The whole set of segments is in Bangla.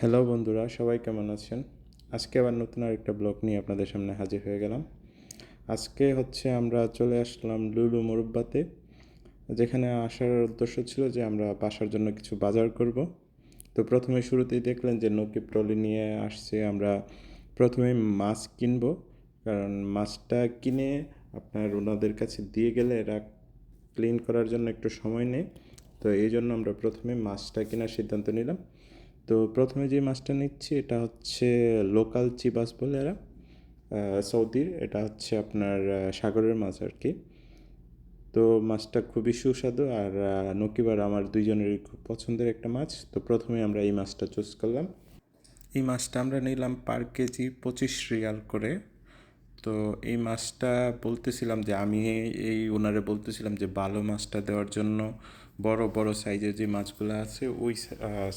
হ্যালো বন্ধুরা, সবাই কেমন আছেন? আজকে আবার নতুন আরেকটা ব্লগ নিয়ে আপনাদের সামনে হাজির হয়ে গেলাম। আজকে হচ্ছে আমরা চলে আসলাম লুলু মুরব্বাতে, যেখানে আসার উদ্দেশ্য ছিল যে আমরা বাসার জন্য কিছু বাজার করব। তো প্রথমে শুরুতেই দেখলেন যে নকিব ট্রলি নিয়ে আসছে, আমরা প্রথমে মাছ কিনব। কারণ মাছটা কিনে আপনার ওনাদের কাছে দিয়ে গেলে এরা ক্লিন করার জন্য একটু সময় নেই তো এই জন্য আমরা প্রথমে মাছটা কেনার সিদ্ধান্ত নিলাম। তো প্রথমে যে মাছটা নিচ্ছি, এটা হচ্ছে লোকাল চিবাস বলে এরা সৌদির। এটা হচ্ছে আপনার সাগরের মাছ আর কি। তো মাছটা খুবই সুস্বাদু আর নকিবার আমার দুইজনেরই খুব পছন্দের একটা মাছ। তো প্রথমে আমরা এই মাছটা চুজ করলাম। এই মাছটা আমরা নিলাম পার কেজি পঁচিশ রিয়াল করে। তো এই মাছটা বলতেছিলাম যে আমি এই ওনারে বলতেছিলাম যে ভালো মাছটা দেওয়ার জন্য, বড় বড় সাইজের যে মাছগুলো আছে, ওই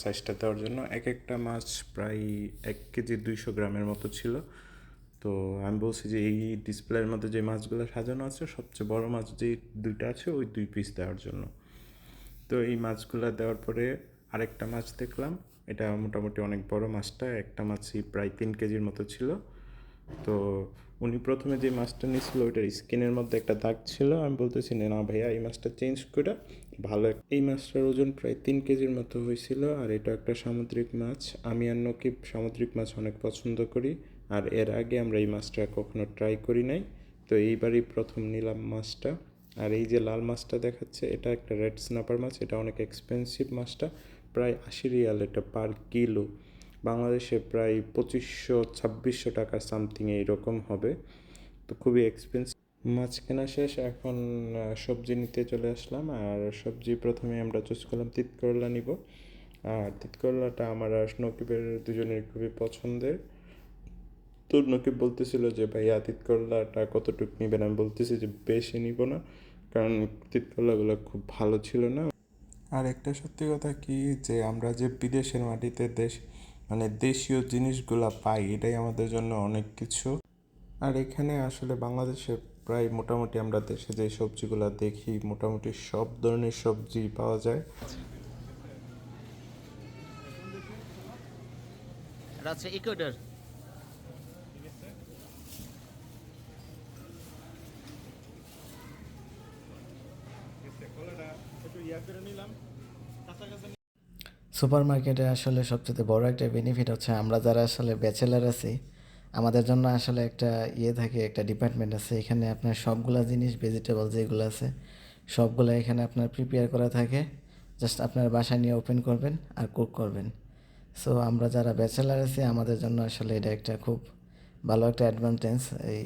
সাইজটা দেওয়ার জন্য এক একটা মাছ প্রায় এক কেজি দুইশো গ্রামের মতো ছিল। তো আমি বলছি যে এই ডিসপ্লের মধ্যে যে মাছগুলো সাজানো আছে, সবচেয়ে বড় মাছ যে দুইটা আছে, ওই দুই পিস দেওয়ার জন্য। তো এই মাছগুলো দেওয়ার পরে আরেকটা মাছ দেখলাম। এটা মোটামুটি অনেক বড় মাছটা, একটা মাছই প্রায় তিন কেজির মতো ছিল। তো উনি প্রথমে যে মাছটা নিয়েছিল, ওইটার স্কিনের মধ্যে একটা দাগ ছিল। আমি বলতেছি, না ভাইয়া, এই মাছটা চেঞ্জ করে ভালো এই মাছটার ওজন প্রায় তিন কেজির মতো হয়েছিল, আর এটা একটা সামুদ্রিক মাছ। আমি আর নকিব সামুদ্রিক মাছ অনেক পছন্দ করি, আর এর আগে আমরা এই মাছটা কখনো ট্রাই করি নাই। তো এইবারই প্রথম নিলাম মাছটা। আর এই যে লাল মাছটা দেখাচ্ছে, এটা একটা রেড স্নাপার মাছ, এটা অনেক এক্সপেন্সিভ মাছটা, প্রায় আশি রিয়াল এটা পার কিলো বাংলাদেশে প্রায় পঁচিশশো, ছাব্বিশশো টাকা সামথিং এইরকম হবে। তো খুবই এক্সপেন্সিভ মাছ কেনা শেষ, এখন সবজি নিতে চলে আসলাম। আর সবজি প্রথমে আমরা চুজ করলাম তিত করলা নিব। আর তিত করলাটা আমার আর নকিবের দুজনের খুবই পছন্দের। তো নকিব বলতেছিল যে, ভাইয়া তিত করলাটা কতটুকু নেবেন? আমি বলতেছি যে, বেশি নিব না। কারণ তিত করলাগুলো খুব ভালো ছিল না। আর একটা সত্যি কথা কি, যে আমরা যে বিদেশের মাটিতে দেশ মানে দেশীয় জিনিসগুলা পাই এটাই আমাদের জন্য অনেক কিছু। আর এখানে আসলে বাংলাদেশে প্রায় মোটামুটি আমরা দেশে যে সবজিগুলা দেখি মোটামুটি সব ধরনের সবজি পাওয়া যায়। ইকুয়েডর সুপার মার্কেটে আসলে সবচেয়ে বড় একটা বেনিফিট হচ্ছে আমরা যারা আসলে ব্যাচেলার আছি, আমাদের জন্য আসলে একটা ইয়ে থাকে, একটা ডিপার্টমেন্ট আছে। এখানে আপনার সবগুলা জিনিস ভেজিটেবল যেগুলো আছে, সবগুলো এখানে আপনার প্রিপেয়ার করা থাকে। জাস্ট আপনার বাসায় নিয়ে ওপেন করবেন আর কুক করবেন। সো আমরা যারা ব্যাচেলার আছি, আমাদের জন্য আসলে এটা একটা খুব ভালো একটা অ্যাডভান্টেজ এই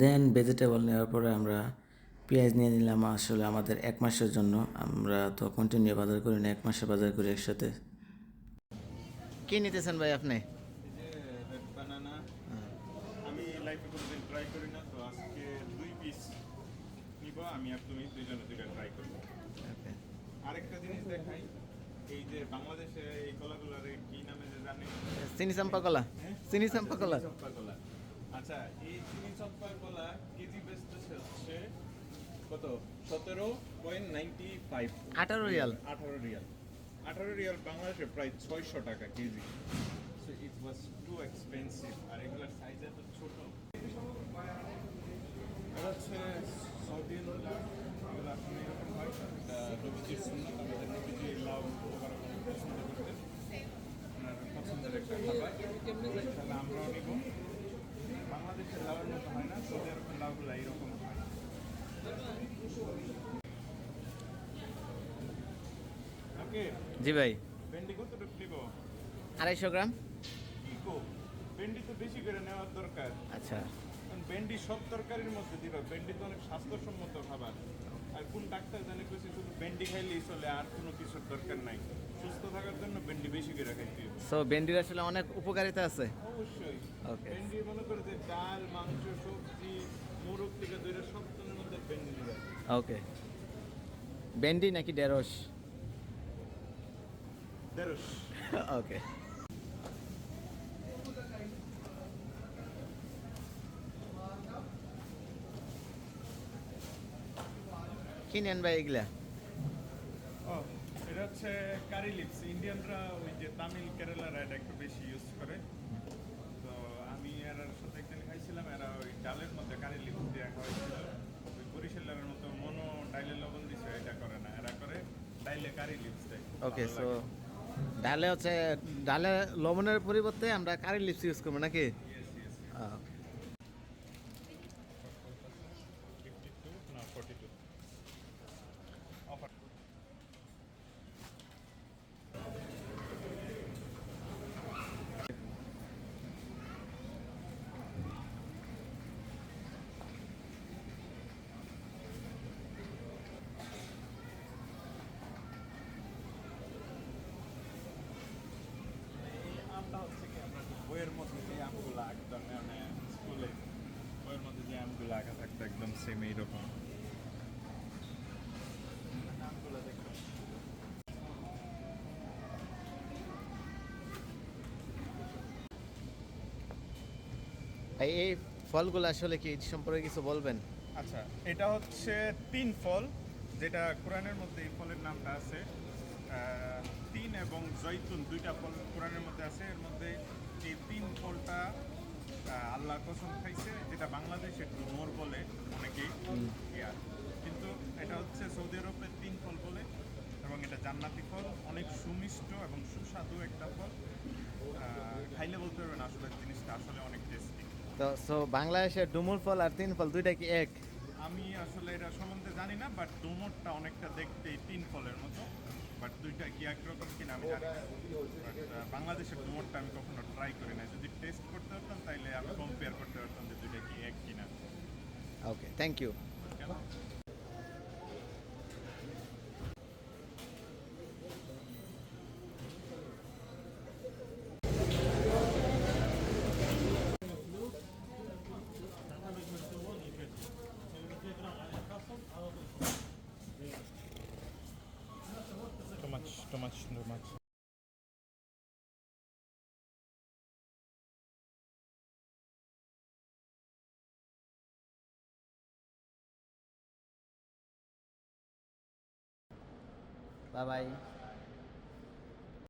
দেন ভেজিটেবল নেওয়ার পরে আমরা পেঁয়াজ নিয়ে নিলাম আসলে আমাদের এক মাসের জন্য। আমরা তো কন্টিনিউ বাজার করি না এক মাসের বাজার করি একসাথে। কি নিতেছেন ভাই আপনি? আমি লাইফে কোনোদিন ট্রাই করি না তো আজকে দুই পিস নিব আমি আর তুমি দুইজনে দুইটা ট্রাই করব। আরেকটা জিনিস দেখাই এই যে বাংলাদেশে এই কলাগুলোর কি নামে যে জানি? চিনি চাম্পা কলা? চিনি চাম্পা কলা। আচ্ছা এই চিনি চম্পা কলা কেজি বেচতেছে হচ্ছে কত? সতেরো পয়েন্ট নাইনটি ফাইভ আঠারো রিয়াল। আঠারো রিয়াল। আঠারো রিয়াল বাংলাদেশে প্রায় ছয়শো টাকা KG. So it was too expensive আর এগুলোর সাইজ এত ছোট। এটা হচ্ছে সৌদি এগুলো এখন এরকম হয় নবীজির সুন্নত আমাদের নবীজি লাউ ওভার পছন্দ করতেন পছন্দের একটা খাবার। তাহলে আমরাও নিব। বাংলাদেশের লাউয়ের মতো হয় না সৌদি আরবের লাউগুলো এইরকম জি ভাই। ভেন্ডি কতটুকু নিব আড়াইশো গ্রাম। ভেন্ডি তো বেশি করে নেওয়ার দরকার। আচ্ছা। ভেন্ডি সব তরকারির মধ্যে দিবা। ভেন্ডি তো অনেক স্বাস্থ্যসম্মত খাবার। আর কোন ডাক্তার জানে কইছে শুধু ভেন্ডি খাইলেই চলে আর কোনো কিছুর দরকার নাই। সুস্থ থাকার জন্য ভেন্ডি বেশি করে খাইতে সো ভেন্ডির আসলে অনেক উপকারিতা আছে। অবশ্যই। Okay. ভেন্ডি মনে করে যে ডাল মাংস সবজি মোরগ থেকে দইটা সব মধ্যে ভেন্ডি দিবা ওকে ভেন্ডি নাকি ঢেঁড়স দেড়শ ওকে কি নেন ভাই এগুলা? এটা হচ্ছে হচ্ছে কারি লিপস ইন্ডিয়ানরা ওই যে তামিল কেরালারা এটা একটু বেশি ইউজ করে। তো আমি এর সাথে একদিন খাইছিলাম এরা ওই ডালের মধ্যে কারি লিপস দিয়ে খাওয়াইছিল। ওই বরিশালের মতো মনো ডাইলে লবণ দিছে এটা করে না এরা করে ডাইলে কারি লিপস ওকে সো ডালে হচ্ছে ডালে লবণের পরিবর্তে আমরা কারি লিপস ইউজ করব নাকি Yes, yes, yes. আহ, 52 না 42 Offer. এই আমটা হচ্ছে কি আমরা যে বইয়ের মধ্যে যে আমগুলো একদম মানে স্কুলে বইয়ের মধ্যে যে একদম সেম এইরকম। এই ফলগুলো আসলে কি এই সম্পর্কে কিছু বলবেন? আচ্ছা এটা হচ্ছে তিন ফল যেটা কোরআনের মধ্যে এই ফলের নামটা আছে। আহ, তিন এবং জৈতুন দুইটা ফল কোরআনের মধ্যে আছে। এর মধ্যে এই তিন ফলটা আল্লাহ কসম খাইছে যেটা বাংলাদেশে ডুমোর বলে অনেকেই। ইয়া। কিন্তু এটা হচ্ছে সৌদি আরবের তিন ফল বলে এবং এটা জান্নাতি ফল। অনেক সুমিষ্ট এবং সুস্বাদু একটা ফল। খাইলে বলতে পারবেন আসলে জিনিসটা আসলে অনেক টেস্টি তো সো বাংলাদেশের ডুমুর ফল আর তিন ফল দুইটা কি এক? আমি আসলে এটা সম্বন্ধে জানি না বাট ডোমোরটা অনেকটা দেখতে তিন ফলের মতো। বাট দুইটা কি একরকম কিনা আমি জানি বাংলাদেশের ডোমোরটা আমি কখনো ট্রাই করি না যদি টেস্ট করতে পারতাম তাইলে আমি কম্পেয়ার করতে পারতাম যে দুইটা কি এক কিনা। Okay thank you maç şimdi maç. Bye bye.